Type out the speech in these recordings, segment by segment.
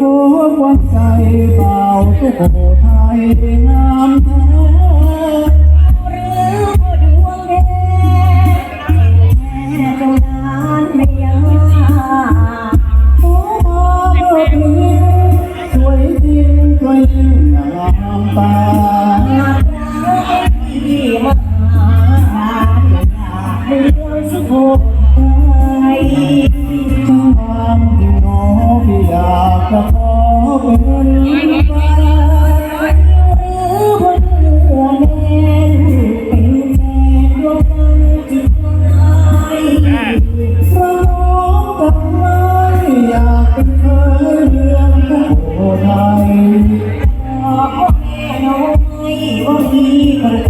พบวันใจเปล่าสุโขทยงามแท้ ขอพ่อแม่น้อยบ่มีคน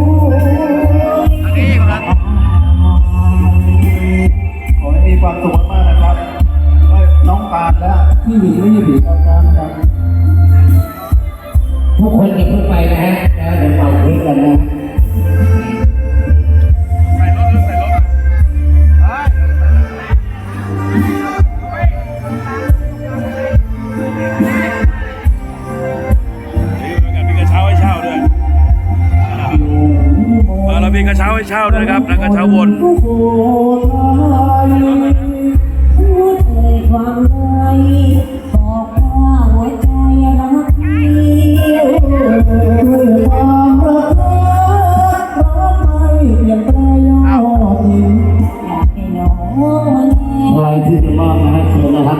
ความสุขมากๆนะครับน้องปาลและพี่หมีไม่ใช่หมีตาลนะครับทุกคนอย่าเพิ่งไปนะฮะ มีกระเช้าให้เช่านะครับและกระเช้าวนที่จะมอบนะฮะเชิญนะครับ